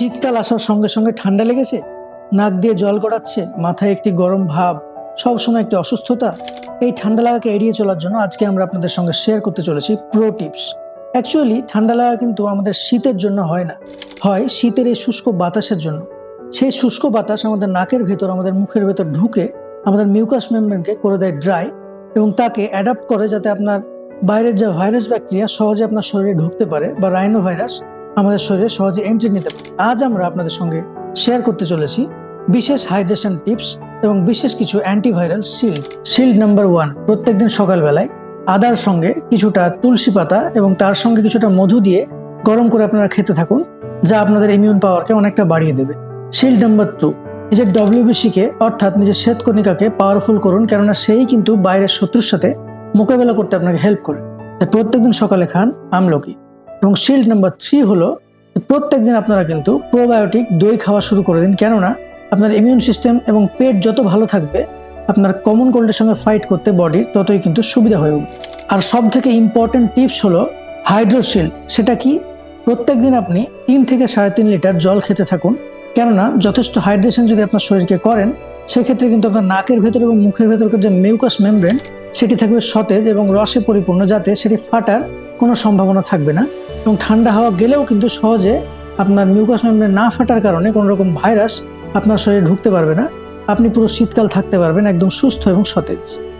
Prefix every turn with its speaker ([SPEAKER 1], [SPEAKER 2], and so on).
[SPEAKER 1] শীতকাল আসার সঙ্গে সঙ্গে ঠান্ডা লেগেছে? নাক দিয়ে জল গড়াচ্ছে, মাথায় একটি গরম ভাব, সবসময় একটি অসুস্থতা। এই ঠান্ডা লাগাকে এড়িয়ে চলার জন্য আজকে আমরা আপনাদের সঙ্গে শেয়ার করতে চলেছি প্রো টিপস অ্যাকচুয়ালি ঠান্ডা লাগা কিন্তু আমাদের শীতের জন্য হয় না। হয় শীতের এই শুষ্ক বাতাসের জন্য। সেই শুষ্ক বাতাস আমাদের নাকের ভেতর, আমাদের মুখের ভেতর ঢুকে আমাদের মিউকাস মেমব্রেনকে করে দেয় ড্রাই এবং তাকে অ্যাডাপ্ট করে যাতে আপনার বাইরের যা ভাইরাস ব্যাকটেরিয়া সহজে আপনার শরীরে ঢুকতে পারে বা রাইনো ভাইরাস আমাদের শরীরে সহজে এন্ট্রি নিতে পারে। আজ আমরা আপনাদের সঙ্গে শেয়ার করতে চলেছি বিশেষ হাইড্রেশন টিপস এবং বিশেষ কিছু antiviral shield shield number one প্রত্যেকদিন সকালবেলায় আদার সঙ্গে কিছুটা তুলসী পাতা এবং তার সঙ্গে কিছুটা মধু দিয়ে গরম করে আপনারা খেতে থাকুন, যা আপনাদের ইমিউন পাওয়ারকে অনেকটা বাড়িয়ে দেবে। শিল্ড নাম্বার টু নিজের ডব্লিউবিসিকে অর্থাৎ নিজের শ্বেতকণিকাকে পাওয়ারফুল করুন, কেননা সেই কিন্তু বাইরের শত্রুর সাথে মোকাবেলা করতে আপনাকে হেল্প করে। তাই প্রত্যেকদিন সকালে খান আমলকি। এবং শিল্ড নাম্বার থ্রি হলো প্রত্যেক দিন আপনারা কিন্তু প্রোবায়োটিক দই খাওয়া শুরু করে দিন। কেননা, আপনার ইমিউন সিস্টেম এবং পেট যত ভালো থাকবে, আপনার কমন কোল্ডের সঙ্গে ফাইট করতে বডির ততই কিন্তু সুবিধা হয়ে উঠবে। আর সব থেকে ইম্পর্টেন্ট টিপস হলো হাইড্রোশিল সেটা কি? প্রত্যেক দিন আপনি তিন থেকে সাড়ে তিন লিটার জল খেতে থাকুন। কেননা, যথেষ্ট হাইড্রেশন যদি আপনার শরীরকে করেন, সেক্ষেত্রে কিন্তু আপনার নাকের ভেতর এবং মুখের ভেতরকার যে মিউকাস মেমব্রেন সেটি থাকবে সতেজ এবং রসে পরিপূর্ণ, যাতে সেটি ফাটার কোনো সম্ভাবনা থাকবে না এবং ঠান্ডা হাওয়া গেলেও কিন্তু সহজে আপনার মিউকাস মেমব্রেন না ফাটার কারণে কোনো রকম ভাইরাস আপনার শরীরে ঢুকতে পারবে না। আপনি পুরো শীতকাল থাকতে পারবেন একদম সুস্থ এবং সতেজ।